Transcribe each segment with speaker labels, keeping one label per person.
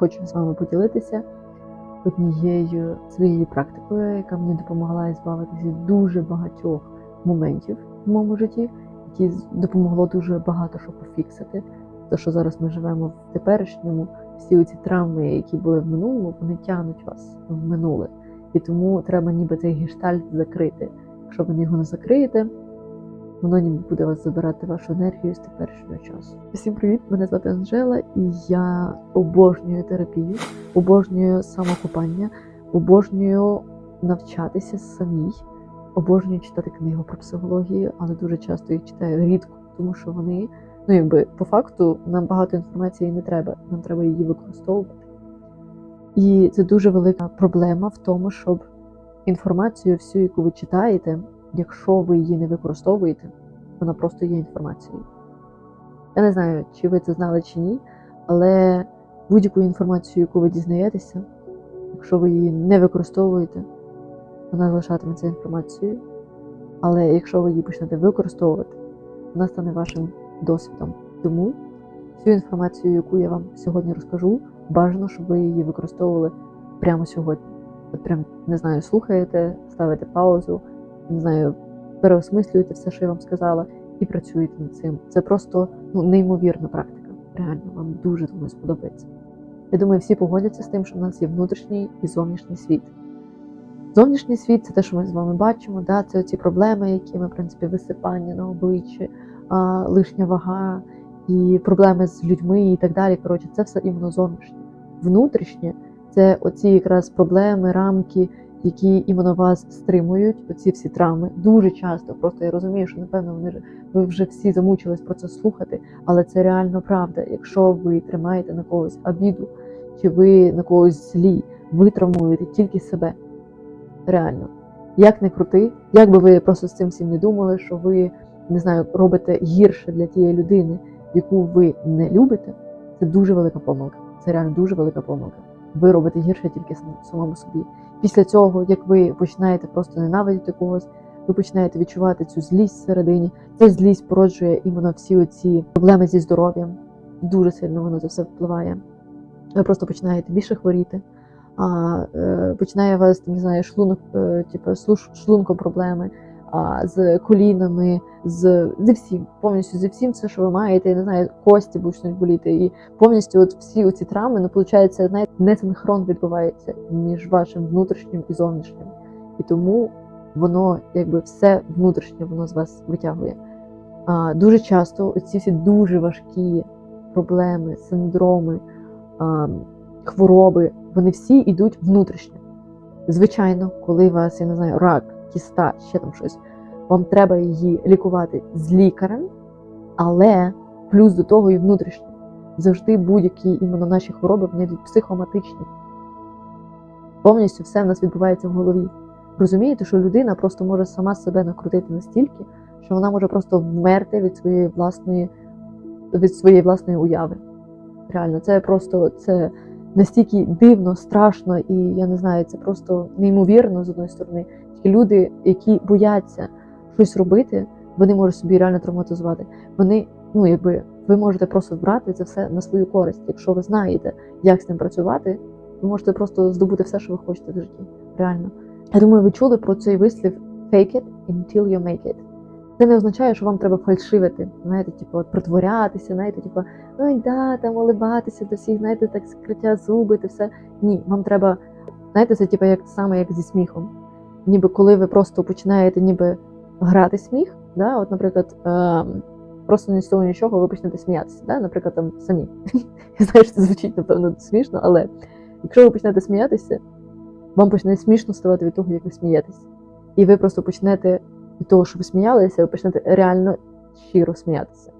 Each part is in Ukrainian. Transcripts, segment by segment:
Speaker 1: хочу з вами поділитися однією своєю практикою, яка мені допомогла збавитися дуже багатьох моментів в моєму житті, які допомогло дуже багато що пофіксити. Те, що зараз ми живемо в теперішньому, всі ці травми, які були в минулому, вони тягнуть вас в минуле. І тому треба ніби цей гештальт закрити. Якщо ви його не закриєте, воно ніби буде вас забирати вашу енергію з теперішнього часу. Всім привіт! Мене звати Анжела, і я обожнюю терапію, обожнюю самокопання, обожнюю навчатися самій, обожнюю читати книгу про психологію, але дуже часто їх читаю рідко, тому що вони, ну якби по факту, нам багато інформації не треба, нам треба її використовувати. І це дуже велика проблема в тому, щоб інформацію, всю, яку ви читаєте, якщо ви її не використовуєте, вона просто є інформацією. Я не знаю, чи ви це знали чи ні, але будь-яку інформацію, яку ви дізнаєтеся, якщо ви її не використовуєте, вона залишатиметься інформацією. Але якщо ви її почнете використовувати, вона стане вашим досвідом. Тому всю інформацію, яку я вам сьогодні розкажу, бажано, щоб ви її використовували прямо сьогодні. От прям не знаю, слухаєте, ставите паузу, не знаю, переосмислюєте все, що я вам сказала, і працюєте над цим. Це просто ну, неймовірна практика. Реально, вам дуже думаю, сподобається. Я думаю, всі погодяться з тим, що в нас є внутрішній і зовнішній світ. Зовнішній світ це те, що ми з вами бачимо, да? це ці проблеми, які ми, в принципі, висипання на обличчі, лишня вага і проблеми з людьми і так далі. Коротше, це все іменно зовнішнє. Внутрішнє це оці якраз проблеми, рамки, які іменно вас стримують, оці всі травми. Дуже часто. Просто я розумію, що напевно вони ви вже всі замучились про це слухати, але це реально правда. Якщо ви тримаєте на когось обіду, чи ви на когось злі, ви травмуєте тільки себе. Реально. Як не крути, як би ви просто з цим всім не думали, що ви не знаю, робите гірше для тієї людини, яку ви не любите, це дуже велика помилка. Це реально дуже велика помилка. Ви робите гірше тільки сам- самому собі. Після цього, як ви починаєте просто ненавидіти когось, ви починаєте відчувати цю злість всередині. Ця злість породжує іменно всі оці проблеми зі здоров'ям. Дуже сильно воно це все впливає. Ви просто починаєте більше хворіти. А, е, починає вас не знаю, шлунок, е, типу, шлунком проблеми, з колінами, з зі всім, повністю зі всім, все, що ви маєте, я не знаю, кості почнуть боліти. І повністю от всі оці травми, ну, виходить, знаєте, несинхрон відбувається між вашим внутрішнім і зовнішнім. І тому воно, якби все внутрішнє, воно з вас витягує. А, дуже часто ці всі дуже важкі проблеми, синдроми, а, хвороби, вони всі йдуть внутрішньо. Звичайно, коли у вас, я не знаю, рак, кіста, ще там щось, вам треба її лікувати з лікарем, але плюс до того і внутрішньо. Завжди будь-які іменно наші хвороби вони йдуть психоматичні. Повністю все в нас відбувається в голові. Розумієте, що людина просто може сама себе накрутити настільки, що вона може просто вмерти від своєї власної, від своєї власної уяви. Реально, це просто це настільки дивно, страшно, і я не знаю, це просто неймовірно з одної сторони. Тільки люди, які бояться щось робити, вони можуть собі реально травматизувати. Вони, ну якби ви можете просто брати це все на свою користь. Якщо ви знаєте, як з ним працювати, ви можете просто здобути все, що ви хочете в житті. Реально. Я думаю, ви чули про цей вислів fake it until you make it. Це не означає, що вам треба фальшивити, знаєте, типу, от притворятися, знаєте, типу, ой, да, там улибатися до всіх, знаєте, так скриття зуби, те все. Ні, вам треба, знаєте, це типу як саме як зі сміхом. Ніби коли ви просто починаєте ніби грати сміх, да, от, наприклад, ем, просто ні з того нічого ви почнете сміятися, да, наприклад, там самі. Я знаю, що це звучить, напевно, смішно, але якщо ви почнете сміятися, вам почне смішно ставати від того, як ви смієтесь. І ви просто почнете від того, що ви сміялися, ви почнете реально щиро сміятися.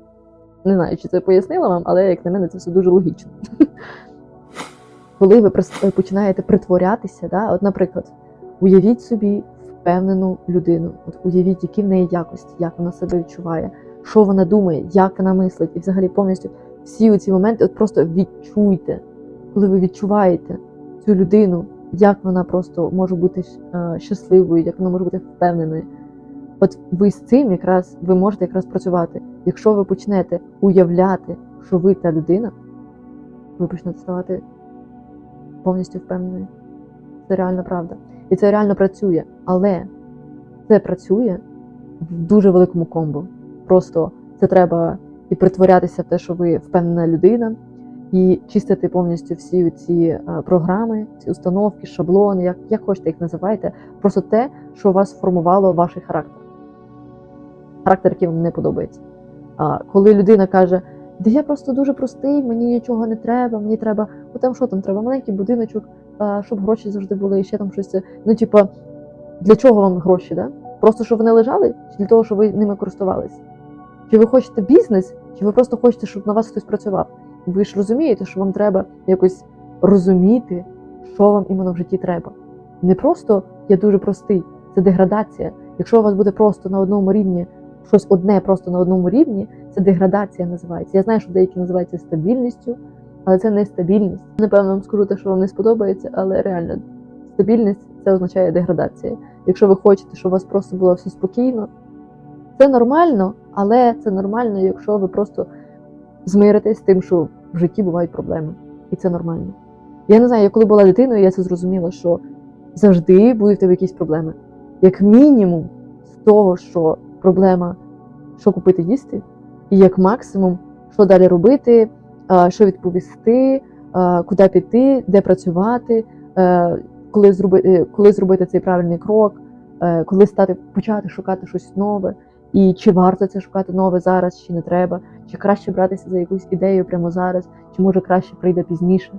Speaker 1: Не знаю, чи це пояснила вам, але як на мене, це все дуже логічно. Коли ви починаєте притворятися, да, от, наприклад, уявіть собі впевнену людину, от уявіть, які в неї якості, як вона себе відчуває, що вона думає, як вона мислить, і взагалі повністю всі ці моменти, от просто відчуйте, коли ви відчуваєте цю людину, як вона просто може бути е, щасливою, як вона може бути впевненою. От ви з цим якраз ви можете якраз працювати. Якщо ви почнете уявляти, що ви та людина, ви почнете ставати повністю впевнений. Це реально правда. І це реально працює. Але це працює в дуже великому комбо. Просто це треба і притворятися в те, що ви впевнена людина, і чистити повністю всі ці е, програми, ці установки, шаблони, як, як хочете їх називайте. Просто те, що вас сформувало ваш характер. Характер, який вам не подобається. А коли людина каже, де я просто дуже простий, мені нічого не треба, мені треба, ну там що там треба, маленький будиночок, щоб гроші завжди були, і ще там щось. Ну, типа, для чого вам гроші? Да? Просто щоб вони лежали, чи для того, щоб ви ними користувалися? Чи ви хочете бізнес, чи ви просто хочете, щоб на вас хтось працював? Ви ж розумієте, що вам треба якось розуміти, що вам іменно в житті треба. Не просто я дуже простий, це деградація. Якщо у вас буде просто на одному рівні щось одне просто на одному рівні, це деградація називається. Я знаю, що деякі називаються стабільністю, але це не стабільність. Напевно, вам скажу те, що вам не сподобається, але реально стабільність це означає деградація. Якщо ви хочете, щоб у вас просто було все спокійно, це нормально, але це нормально, якщо ви просто змиритесь з тим, що в житті бувають проблеми, і це нормально. Я не знаю, я коли була дитиною, я це зрозуміла, що завжди будуть в тебе якісь проблеми. Як мінімум, з того, що проблема, що купити їсти, і як максимум, що далі робити, що відповісти, куди піти, де працювати, е, коли зробити, коли зробити цей правильний крок, е, коли стати почати шукати щось нове, і чи варто це шукати нове зараз, чи не треба, чи краще братися за якусь ідею прямо зараз, чи може краще прийде пізніше.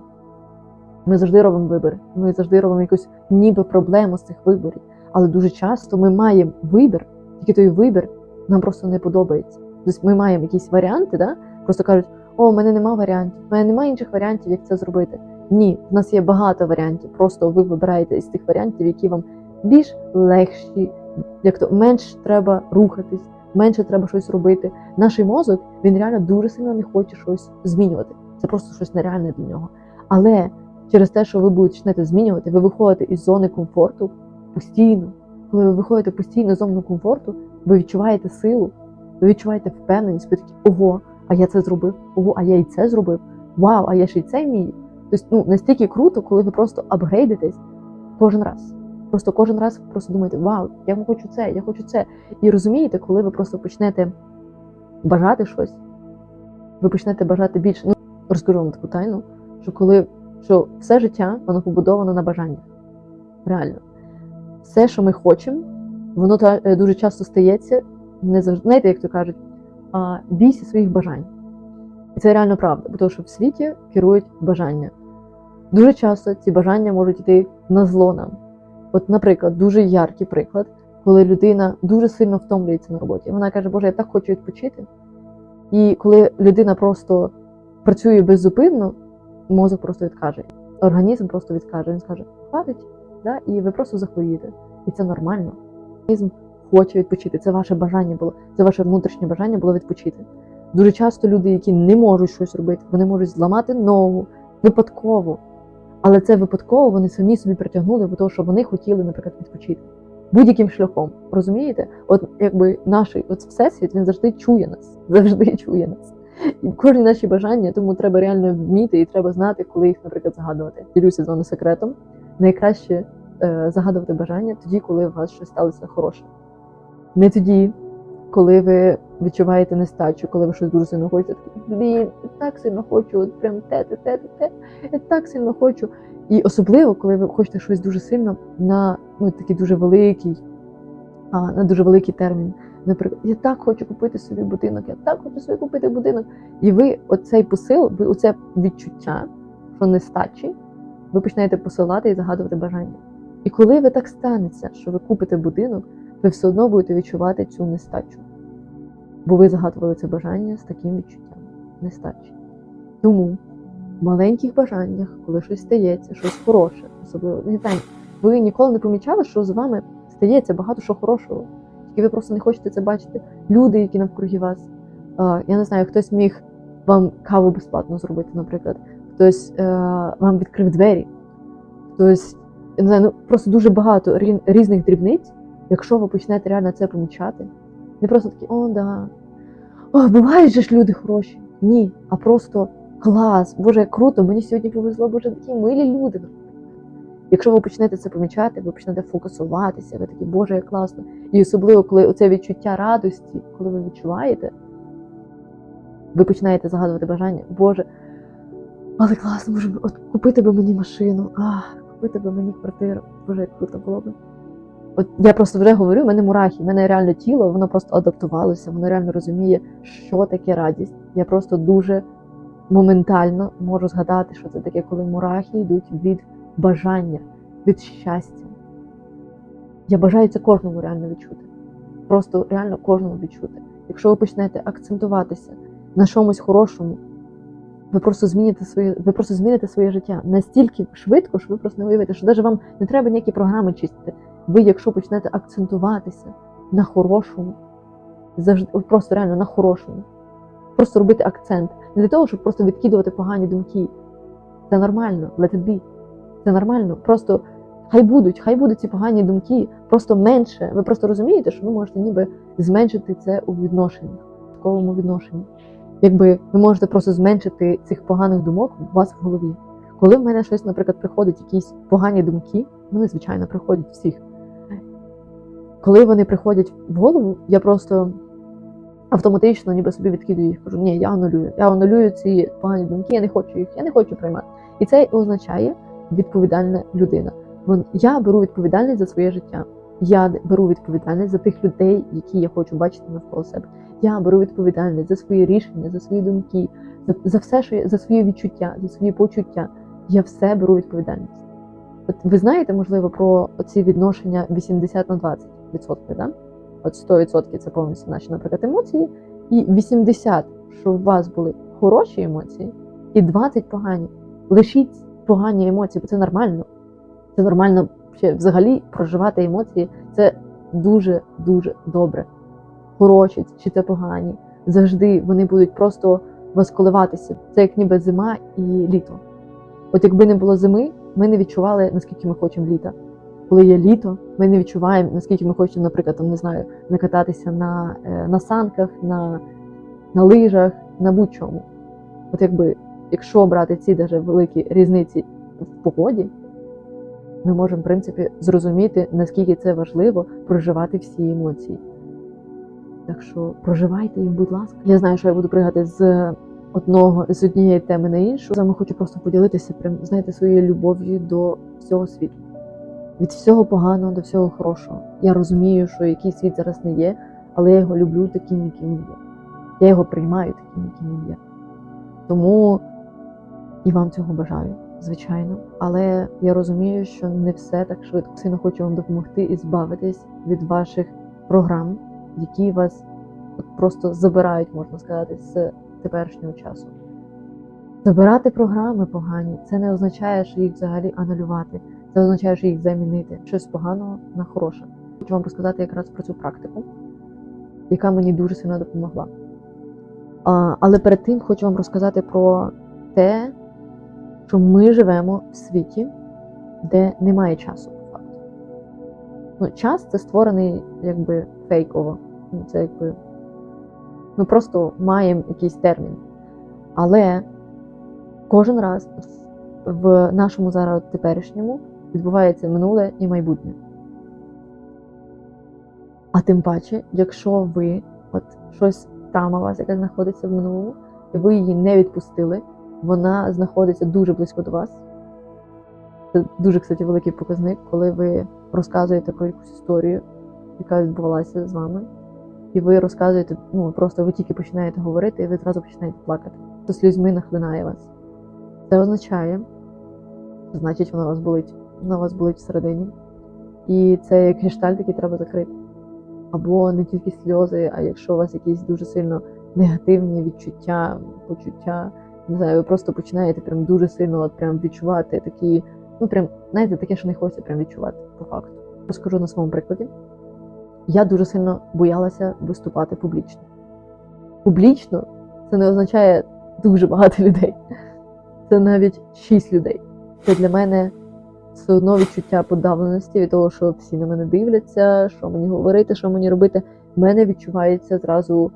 Speaker 1: Ми завжди робимо вибір. Ми завжди робимо якусь ніби проблему з цих виборів. Але дуже часто ми маємо вибір, тільки той вибір нам просто не подобається. Тобто ми маємо якісь варіанти, да? просто кажуть, о, у мене немає варіантів, у мене немає інших варіантів, як це зробити. Ні, в нас є багато варіантів. Просто ви вибираєте із тих варіантів, які вам більш легші, як то менш треба рухатись, менше треба щось робити. Наш мозок він реально дуже сильно не хоче щось змінювати. Це просто щось нереальне для нього. Але через те, що ви будете почнете змінювати, ви виходите із зони комфорту постійно. Коли ви виходите постійно з зони комфорту, ви відчуваєте силу, ви відчуваєте впевненість, ви такі, ого, а я це зробив, ого, а я і це зробив. Вау, а я ще й це вмію. Тобто, ну настільки круто, коли ви просто апгрейдитесь кожен раз. Просто кожен раз просто думаєте, вау, я хочу це, я хочу це. І розумієте, коли ви просто почнете бажати щось, ви почнете бажати більше. Ну, розкажу вам таку тайну, що коли що все життя воно побудовано на бажаннях. Реально. Все, що ми хочемо, воно е, дуже часто стається не завжди, знаєте, як то кажуть, а, бійся своїх бажань. І це реально правда, тому що в світі керують бажання. Дуже часто ці бажання можуть йти на зло нам. От, наприклад, дуже яркий приклад, коли людина дуже сильно втомлюється на роботі. Вона каже, Боже, я так хочу відпочити. І коли людина просто працює беззупинно, мозок просто відкаже. Організм просто відкаже. Він скаже, хватить, да? і ви просто захворієте. І це нормально. Організм хоче відпочити. Це ваше бажання було, це ваше внутрішнє бажання було відпочити. Дуже часто люди, які не можуть щось робити, вони можуть зламати ногу випадково. Але це випадково вони самі собі притягнули, бо того, що вони хотіли, наприклад, відпочити будь-яким шляхом. Розумієте? От якби наш от всесвіт він завжди чує нас, завжди чує нас. І кожні наші бажання, тому треба реально вміти і треба знати, коли їх, наприклад, загадувати. Ділюся з вами секретом. Найкраще е, загадувати бажання тоді, коли у вас щось сталося хороше. Не тоді, коли ви відчуваєте нестачу, коли ви щось дуже сильно хочете, блін, я так сильно хочу, от прям те, те, те, те, я так сильно хочу. І особливо, коли ви хочете щось дуже сильно на ну, такий дуже великий, а, на дуже великий термін. Наприклад, я так хочу купити собі будинок, я так хочу собі купити будинок. І ви оцей посил, ви оце відчуття, що нестачі, ви починаєте посилати і загадувати бажання. І коли ви так станеться, що ви купите будинок, ви все одно будете відчувати цю нестачу. Бо ви загадували це бажання з таким відчуттям нестачі. Тому в маленьких бажаннях, коли щось стається, щось хороше, особливо знаю, ви ніколи не помічали, що з вами стається багато що хорошого. Тільки ви просто не хочете це бачити. Люди, які навкруги вас. Я не знаю, хтось міг вам каву безплатно зробити, наприклад, хтось е, вам відкрив двері, хтось я не знаю, ну просто дуже багато різних дрібниць, якщо ви почнете реально це помічати. Не просто такі, о, да. О, бувають же ж люди хороші. Ні, а просто клас, Боже, як круто, мені сьогодні повезло, Боже, такі милі люди. Якщо ви почнете це помічати, ви почнете фокусуватися, ви такі, Боже, як класно. І особливо, коли оце відчуття радості, коли ви відчуваєте, ви починаєте загадувати бажання, Боже, але класно, може, от купити би мені машину, а, купити би мені квартиру. Боже, як круто було би. От я просто вже говорю, в мене мурахи, в мене реально тіло, воно просто адаптувалося, воно реально розуміє, що таке радість. Я просто дуже моментально можу згадати, що це таке, коли мурахи йдуть від бажання, від щастя. Я бажаю це кожному реально відчути. Просто реально кожному відчути. Якщо ви почнете акцентуватися на чомусь хорошому, ви просто зміните своє, ви просто зміните своє життя настільки швидко, що ви просто не уявите, що навіть вам не треба ніякі програми чистити. Ви, якщо почнете акцентуватися на хорошому, завжди просто реально на хорошому, просто робити акцент. Не для того, щоб просто відкидувати погані думки. Це нормально, let it be. Це нормально. Просто хай будуть, хай будуть ці погані думки, просто менше. Ви просто розумієте, що ви можете ніби зменшити це у відношеннях, в таковому відношенні. Якби ви можете просто зменшити цих поганих думок у вас в голові. Коли в мене щось, наприклад, приходять якісь погані думки, вони, звичайно, приходять всіх. Коли вони приходять в голову, я просто автоматично ніби собі відкидую їх. Кажу, ні, я анулюю. Я анулюю ці погані думки, я не хочу їх, я не хочу приймати. І це означає відповідальна людина. Я беру відповідальність за своє життя. Я беру відповідальність за тих людей, які я хочу бачити навколо себе. Я беру відповідальність за свої рішення, за свої думки, за, за все, що я, за свої відчуття, за свої почуття. Я все беру відповідальність. От ви знаєте, можливо, про ці відношення 80 на 20 відсотків, да? От 100% це повністю наші, наприклад, емоції, і 80, що у вас були хороші емоції, і 20 погані. Лишіть погані емоції, бо це нормально. Це нормально ще взагалі проживати емоції. Це дуже дуже добре. Хороші чи це погані. Завжди вони будуть просто вас коливатися. Це як ніби зима і літо. От якби не було зими, ми не відчували, наскільки ми хочемо літа. Коли є літо, ми не відчуваємо, наскільки ми хочемо, наприклад, там, не знаю, накататися на, е, на санках, на, на лижах, на будь-чому. От якби, якщо брати ці даже великі різниці в погоді, ми можемо, в принципі, зрозуміти, наскільки це важливо проживати всі емоції. Так що проживайте їх, будь ласка. Я знаю, що я буду пригати з одного з однієї теми на іншу. Саме хочу просто поділитися прям, знаєте, своєю любов'ю до всього світу. Від всього поганого до всього хорошого. Я розумію, що який світ зараз не є, але я його люблю таким, яким він є. Я його приймаю таким, яким він є. Тому і вам цього бажаю, звичайно. Але я розумію, що не все так швидко. Сильно хочу вам допомогти і збавитись від ваших програм, які вас просто забирають, можна сказати, з теперішнього часу. Забирати програми погані це не означає, що їх взагалі анулювати. Це означає, що їх замінити щось поганого на хороше. Хочу вам розказати якраз про цю практику, яка мені дуже сильно допомогла. А, але перед тим хочу вам розказати про те, що ми живемо в світі, де немає часу. Ну, час це створений якби фейково. Ну, це якби ми просто маємо якийсь термін. Але кожен раз в нашому зараз теперішньому відбувається минуле і майбутнє. А тим паче, якщо ви от щось там у вас, яка знаходиться в минулому, і ви її не відпустили, вона знаходиться дуже близько до вас. Це дуже, кстати, великий показник, коли ви розказуєте про якусь історію, яка відбувалася з вами, і ви розказуєте, ну просто ви тільки починаєте говорити, і ви одразу починаєте плакати. То слізьми нахлинає вас. Це означає, значить, вона вас болить. У вас болить всередині. І це як гештальт, який треба закрити. Або не тільки сльози, а якщо у вас якісь дуже сильно негативні відчуття, почуття, не знаю, ви просто починаєте прям дуже сильно от прям відчувати такі, ну прям, знаєте, таке, що не хочеться прям відчувати по факту. Розкажу на своєму прикладі. Я дуже сильно боялася виступати публічно. Публічно це не означає дуже багато людей. Це навіть шість людей. Це для мене все одно відчуття подавленості від того, що всі на мене дивляться, що мені говорити, що мені робити. В мене відчувається зразу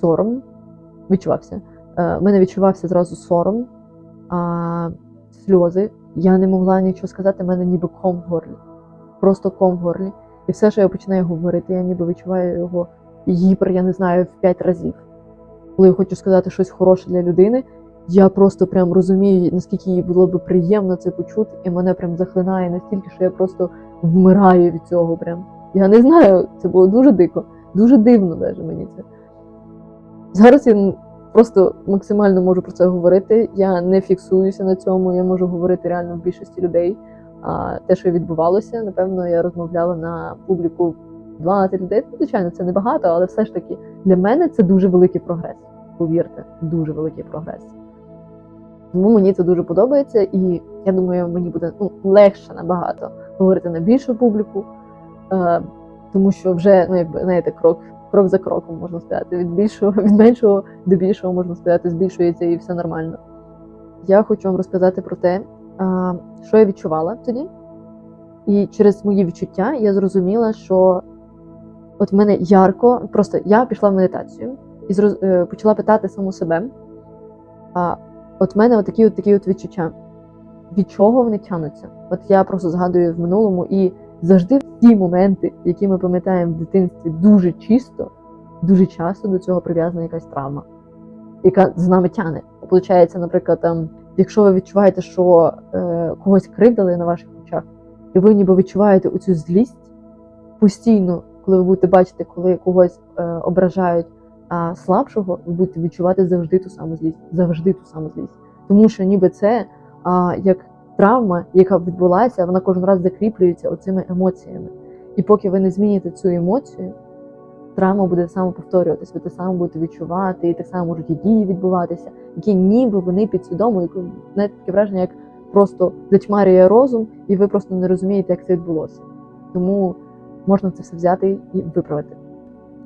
Speaker 1: сором, відчувався. Е, мене відчувався зразу сором, а, сльози. Я не могла нічого сказати, в мене ніби ком в горлі. Просто ком в горлі. І все, що я починаю говорити, я ніби відчуваю його гіпер, я не знаю, в п'ять разів. Коли я хочу сказати щось хороше для людини, я просто прям розумію, наскільки їй було би приємно це почути, і мене прям захлинає настільки, що я просто вмираю від цього. Прям. Я не знаю, це було дуже дико, дуже дивно навіть мені це. Зараз я просто максимально можу про це говорити. Я не фіксуюся на цьому, я можу говорити реально в більшості людей. А те, що відбувалося, напевно, я розмовляла на публіку 12 людей. Ну, Звичайно, це небагато, але все ж таки для мене це дуже великий прогрес. Повірте, дуже великий прогрес. Тому мені це дуже подобається, і я думаю, мені буде ну, легше набагато говорити на більшу публіку, е, тому що вже ну, якби знаєте, крок, крок за кроком можна сказати. Від більшого, від меншого до більшого можна сказати, збільшується і все нормально. Я хочу вам розказати про те, а, що я відчувала тоді. І через мої відчуття я зрозуміла, що от в мене ярко, просто я пішла в медитацію і зроз, е, почала питати саму себе. А от в мене от такі от такі от відчуття. Від чого вони тянуться? От я просто згадую в минулому і завжди ті моменти, які ми пам'ятаємо в дитинстві дуже чисто, дуже часто до цього прив'язана якась травма, яка з нами тяне. Получається, наприклад, там, якщо ви відчуваєте, що е, когось кривдили на ваших очах, і ви ніби відчуваєте оцю злість постійно, коли ви будете бачити, коли когось е, ображають а слабшого, ви будете відчувати завжди ту саму злість, завжди ту саму злість. Тому що ніби це а, як травма, яка відбулася, вона кожен раз закріплюється оцими емоціями. І поки ви не зміните цю емоцію, травма буде самоповторюватись, ви те саме будете відчувати, і так само можуть і дії відбуватися, які ніби вони підсвідомо, знаєте, таке враження, як просто затьмарює розум, і ви просто не розумієте, як це відбулося. Тому можна це все взяти і виправити.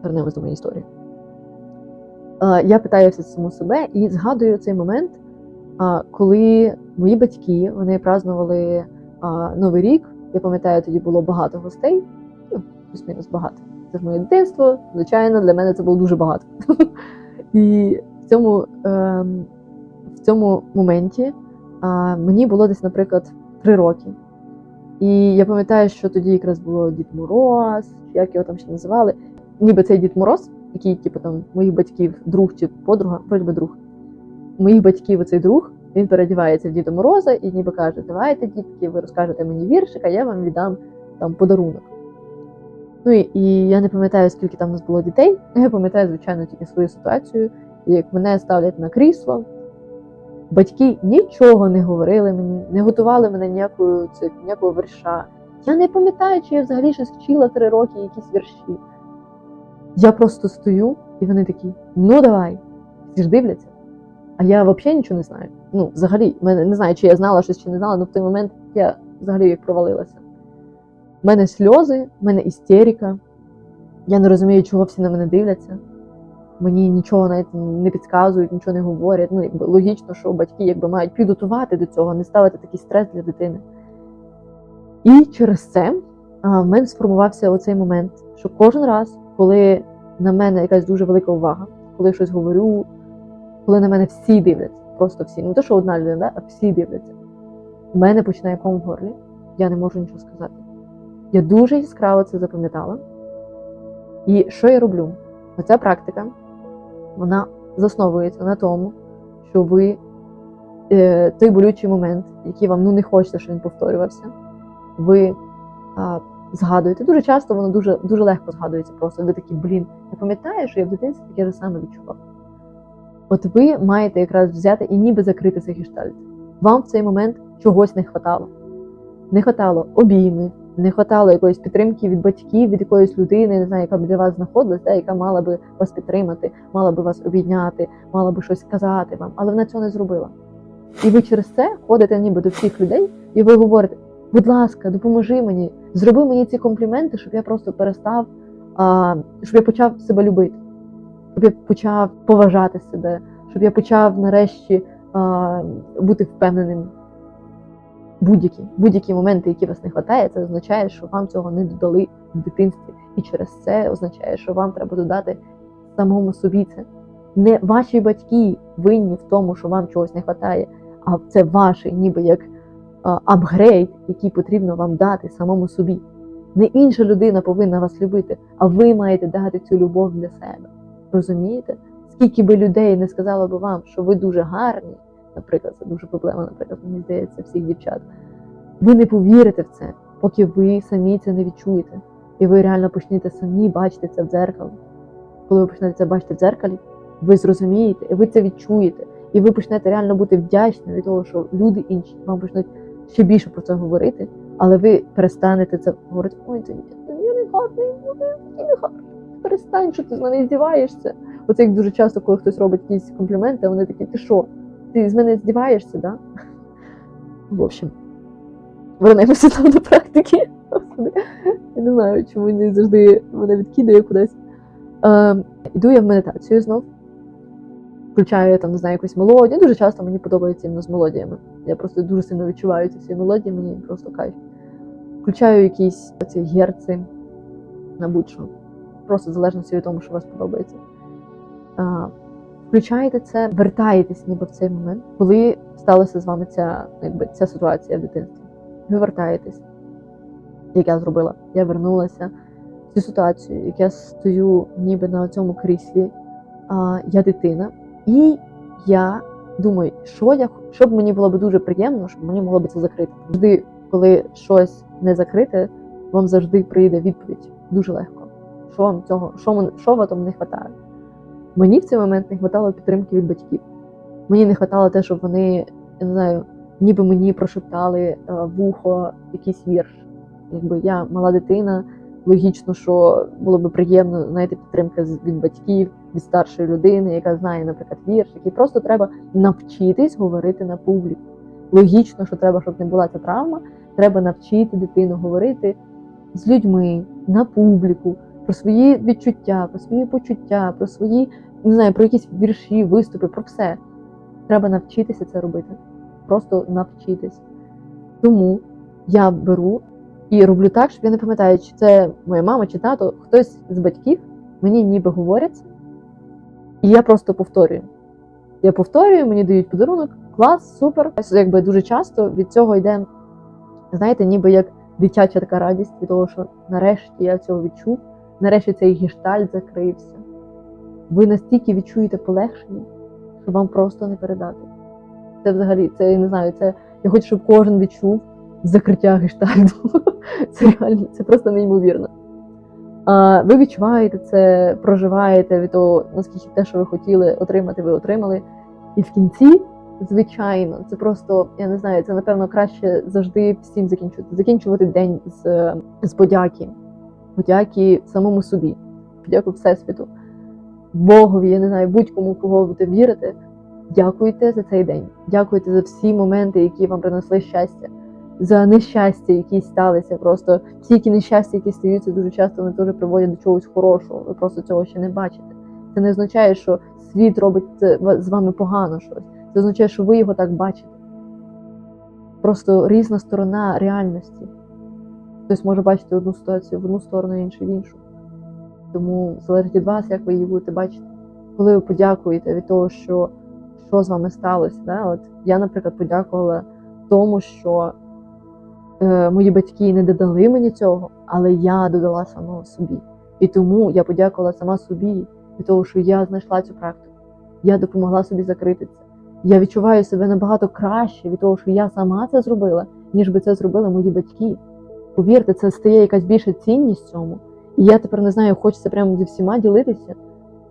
Speaker 1: Вернемось до моєї історії. Е, Я питаюся саму себе і згадую цей момент, коли мої батьки вони празднували а, Новий рік. Я пам'ятаю, тоді було багато гостей, ну, плюс-мінус багато. Це ж моє дитинство, звичайно, для мене це було дуже багато. І в цьому, ем, в цьому моменті мені було десь, наприклад, три роки. І я пам'ятаю, що тоді якраз було Дід Мороз, як його там ще називали. Ніби цей Дід Мороз, який, типу, там, моїх батьків, друг чи подруга, вроді друг. Моїх батьків оцей друг, він передівається в Діда Мороза і ніби каже: Давайте, дітки, ви розкажете мені віршик, а я вам віддам там подарунок. Ну і, і я не пам'ятаю, скільки там у нас було дітей. Я пам'ятаю, звичайно, тільки свою ситуацію, як мене ставлять на крісло. Батьки нічого не говорили мені, не готували мене ніякого, ніякого вірша. Я не пам'ятаю, чи я взагалі щось вчила три роки якісь вірші. Я просто стою, і вони такі: ну давай, всі ж дивляться. А я взагалі нічого не знаю. Ну, взагалі, мене не знаю, чи я знала щось, чи не знала, але в той момент я взагалі як провалилася. У мене сльози, в мене істерика. Я не розумію, чого всі на мене дивляться. Мені нічого навіть не підказують, нічого не говорять. Ну, якби логічно, що батьки якби мають підготувати до цього, не ставити такий стрес для дитини. І через це а, в мене сформувався оцей момент, що кожен раз, коли на мене якась дуже велика увага, коли я щось говорю, коли на мене всі дивляться, просто всі, не то, що одна людина, а всі дивляться. У мене починає ком в горлі, я не можу нічого сказати. Я дуже яскраво це запам'ятала. І що я роблю? Оця практика, вона засновується на тому, що ви е, той болючий момент, який вам ну, не хочеться, щоб він повторювався, ви згадуєте. Дуже часто воно дуже, дуже легко згадується. Просто ви такі, блін, я пам'ятаю, що я в дитинстві таке ж саме відчував. От ви маєте якраз взяти і ніби закрити цей гештальт. Вам в цей момент чогось не хватало. Не хватало обіймів, не хватало якоїсь підтримки від батьків, від якоїсь людини, не знаю, яка б для вас знаходилась, да, яка мала би вас підтримати, мала би вас обійняти, мала би щось сказати вам, але вона цього не зробила. І ви через це ходите ніби до всіх людей, і ви говорите: будь ласка, допоможи мені, зроби мені ці компліменти, щоб я просто перестав, а, щоб я почав себе любити, щоб я почав поважати себе, щоб я почав нарешті а, бути впевненим. Будь-які будь-які моменти, які вас не вистачає, це означає, що вам цього не додали в дитинстві, і через це означає, що вам треба додати самому собі це. не ваші батьки винні в тому, що вам чогось не вистачає, а це ваш, ніби як апгрейд, який потрібно вам дати самому собі. Не інша людина повинна вас любити, а ви маєте дати цю любов для себе. Розумієте? Скільки би людей не сказало би вам, що ви дуже гарні, наприклад, це дуже проблема, наприклад, мені здається, всіх дівчат. Ви не повірите в це, поки ви самі це не відчуєте. І ви реально почнете самі бачити це в дзеркалі. Коли ви почнете це бачити в дзеркалі, ви зрозумієте, і ви це відчуєте. І ви почнете реально бути вдячні від того, що люди інші вам почнуть ще більше про це говорити, але ви перестанете це говорити. Ой, це я не гарний, я не гарний. Перестань, що ти з мене здіваєшся. Оце як дуже часто, коли хтось робить якісь компліменти, вони такі, ти що? Ти з мене здіваєшся, да? В общем, вернемося там до практики. Я не знаю, чому він завжди мене відкидає кудись. Е, іду я в медитацію знов. Включаю там, не знаю, якусь мелодію. Дуже часто мені подобається іменно з мелодіями. Я просто дуже сильно відчуваю ці всі мелодії, мені просто кайф. Включаю якісь ці герци на будь-що. Просто в залежності від того, що вас подобається. А, включаєте це, вертаєтесь ніби в цей момент, коли сталася з вами ця, якби, ця ситуація в дитинстві. Ви вертаєтесь, як я зробила. Я вернулася в цю ситуацію, як я стою ніби на цьому кріслі, а, я дитина, і я думаю, що я що б мені було б дуже приємно, щоб мені могло б це закрити. Завжди, коли щось не закрите, вам завжди прийде відповідь дуже легко. Що вам цього, що, що вам там не вистачає? Мені в цей момент не вистачало підтримки від батьків. Мені не вистачало те, щоб вони, я не знаю, ніби мені прошептали е, в ухо якийсь вірш. Якби я мала дитина, логічно, що було б приємно знаєте, підтримка від батьків, від старшої людини, яка знає, наприклад, вірш, який просто треба навчитись говорити на публіку. Логічно, що треба, щоб не була ця травма, треба навчити дитину говорити з людьми на публіку про свої відчуття, про свої почуття, про свої не знаю, про якісь вірші, виступи, про все. Треба навчитися це робити. Просто навчитись. Тому я беру і роблю так, щоб я не пам'ятаю, чи це моя мама, чи тато, хтось з батьків мені ніби говорять, і я просто повторюю. Я повторюю, мені дають подарунок, клас, супер. Якби дуже часто від цього йде, знаєте, ніби як дитяча така радість від того, що нарешті я цього відчув, нарешті цей гештальт закрився. Ви настільки відчуєте полегшення, що вам просто не передати. Це взагалі, це я не знаю, це я хочу, щоб кожен відчув закриття гештальту. Це реально, це просто неймовірно. А, ви відчуваєте це, проживаєте від того, наскільки те, що ви хотіли отримати, ви отримали. І в кінці, звичайно, це просто, я не знаю, це напевно краще завжди всім закінчувати. Закінчувати день з, з подяки. Подяки самому собі, подяку Всесвіту, Богові, я не знаю, будь-кому, кого ви вірити. Дякуйте за цей день. Дякуйте за всі моменти, які вам принесли щастя, за нещастя, які сталися. Просто всі ті нещастя, які стаються, дуже часто вони теж приводять до чогось хорошого. Ви просто цього ще не бачите. Це не означає, що світ робить це з вами погано щось. Це означає, що ви його так бачите. Просто різна сторона реальності. Хтось може бачити одну ситуацію в одну сторону, інший в іншу. Тому залежить від вас, як ви її будете бачити. Коли ви подякуєте від того, що, що з вами сталося. Да? От я, наприклад, подякувала тому, що мої батьки не додали мені цього, але я додала самого собі. І тому я подякувала сама собі від того, що я знайшла цю практику. Я допомогла собі закрити це. Я відчуваю себе набагато краще від того, що я сама це зробила, ніж би це зробили мої батьки. Повірте, це стає якась більша цінність цьому. І я тепер не знаю, хочеться прямо зі всіма ділитися,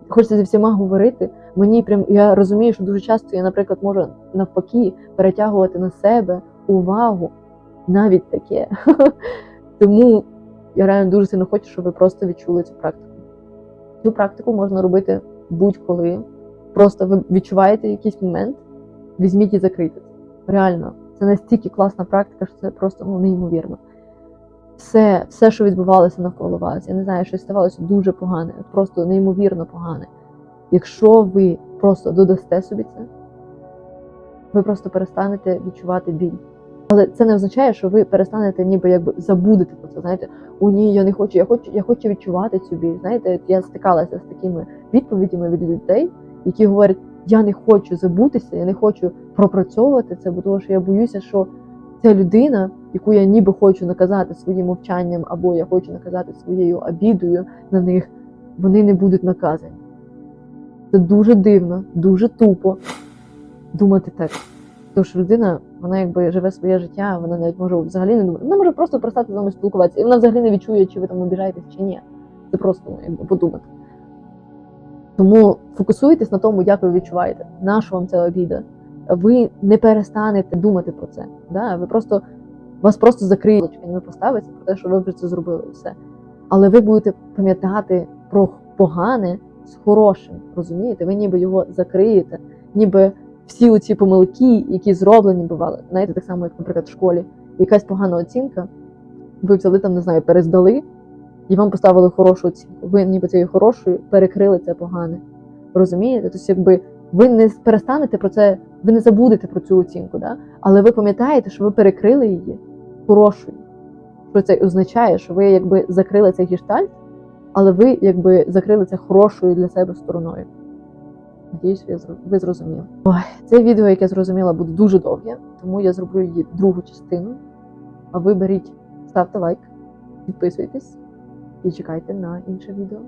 Speaker 1: хочеться зі всіма говорити. Мені прям я розумію, що дуже часто я, наприклад, можу навпаки перетягувати на себе увагу, навіть таке. Тому я реально дуже сильно хочу, щоб ви просто відчули цю практику. Цю практику можна робити будь-коли. Просто ви відчуваєте якийсь момент, візьміть і закрийте. Реально, це настільки класна практика, що це просто ну, неймовірно. Все, все, що відбувалося навколо вас, я не знаю, щось ставалося дуже погане, просто неймовірно погане. Якщо ви просто додасте собі це, ви просто перестанете відчувати біль. Але це не означає, що ви перестанете ніби якби забудете про це. Знаєте, о ні, я не хочу, я хочу, я хочу відчувати цю біль. Знаєте, я стикалася з такими відповідями від людей, які говорять, я не хочу забутися, я не хочу пропрацьовувати це, бо тому що я боюся, що ця людина, яку я ніби хочу наказати своїм мовчанням, або я хочу наказати своєю обідою на них, вони не будуть наказані. Це дуже дивно, дуже тупо думати так. Що людина, вона якби живе своє життя, вона навіть може взагалі не думати. Вона може просто перестати з вами спілкуватися, і вона взагалі не відчує, чи ви там обіжаєтесь, чи ні. Це просто ну, якби подумати. Тому фокусуйтесь на тому, як ви відчуваєте, на що вам ця обіда. Ви не перестанете думати про це. Да? Ви просто вас просто закриють, не поставиться про те, що ви вже це зробили і все. Але ви будете пам'ятати про погане з хорошим. Розумієте? Ви ніби його закриєте, ніби всі оці помилки, які зроблені бували, знаєте, так само, як, наприклад, в школі, якась погана оцінка, ви взяли там, не знаю, перездали, і вам поставили хорошу оцінку. Ви ніби цією хорошою перекрили це погане. Розумієте? Тобто, якби ви не перестанете про це, ви не забудете про цю оцінку, да? але ви пам'ятаєте, що ви перекрили її хорошою. Що це означає, що ви якби закрили цей гештальт, але ви якби закрили це хорошою для себе стороною. Надіюсь, ви зрозуміли. Це відео, яке зрозуміла, буде дуже довге, тому я зроблю її другу частину. А ви беріть, ставте лайк, підписуйтесь і чекайте на інше відео.